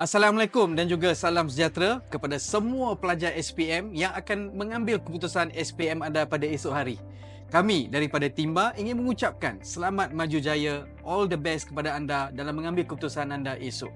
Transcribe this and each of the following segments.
Assalamualaikum dan juga salam sejahtera kepada semua pelajar SPM yang akan mengambil keputusan SPM anda pada esok hari. Kami daripada Timba ingin mengucapkan selamat maju jaya, all the best kepada anda dalam mengambil keputusan anda esok.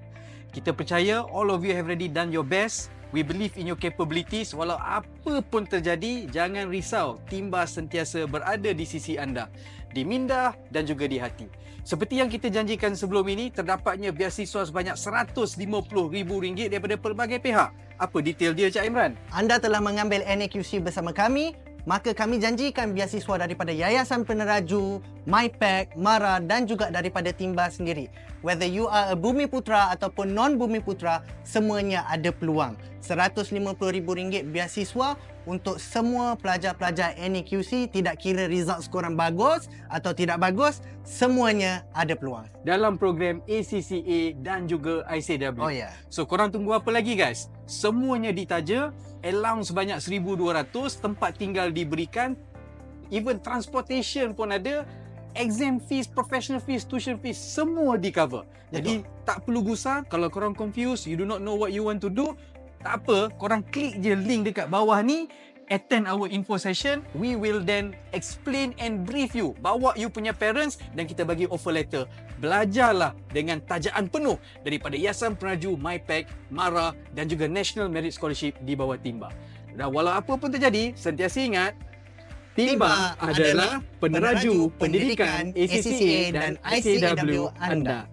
Kita percaya all of you have already done your best. We believe in your capabilities. Walau apa pun terjadi, jangan risau. Timba sentiasa berada di sisi anda. Di minda dan juga di hati. Seperti yang kita janjikan sebelum ini, terdapatnya beasiswa sebanyak RM150,000 daripada pelbagai pihak. Apa detail dia Cak Imran? Anda telah mengambil NAQC bersama kami, maka kami janjikan beasiswa daripada Yayasan Peneraju, MyPack, MARA dan juga daripada Timba sendiri. Whether you are a Bumi Putra ataupun non-Bumi Putra, semuanya ada peluang. RM150,000 beasiswa untuk semua pelajar-pelajar NAQC tidak kira result korang bagus atau tidak bagus, semuanya ada peluang. Dalam program ACCA dan juga ICW. Oh ya. Yeah. So korang tunggu apa lagi guys? Semuanya ditaja, allowance sebanyak 1200, tempat tinggal diberikan, even transportation pun ada, exam fees, professional fees, tuition fees, semua di cover. Jadi Betul. tak perlu gusar kalau korang confused, you do not know what you want to do, tak apa, korang klik je link dekat bawah ni, attend our info session, we will then explain and brief you. Bawa you punya parents dan kita bagi offer letter. Belajarlah dengan tajaan penuh daripada Yayasan Penaju, MyPack, MARA dan juga National Merit Scholarship di bawah Timba. Dan walau apa pun terjadi, sentiasa ingat, Timba adalah peneraju pendidikan ACCA dan ICAW anda.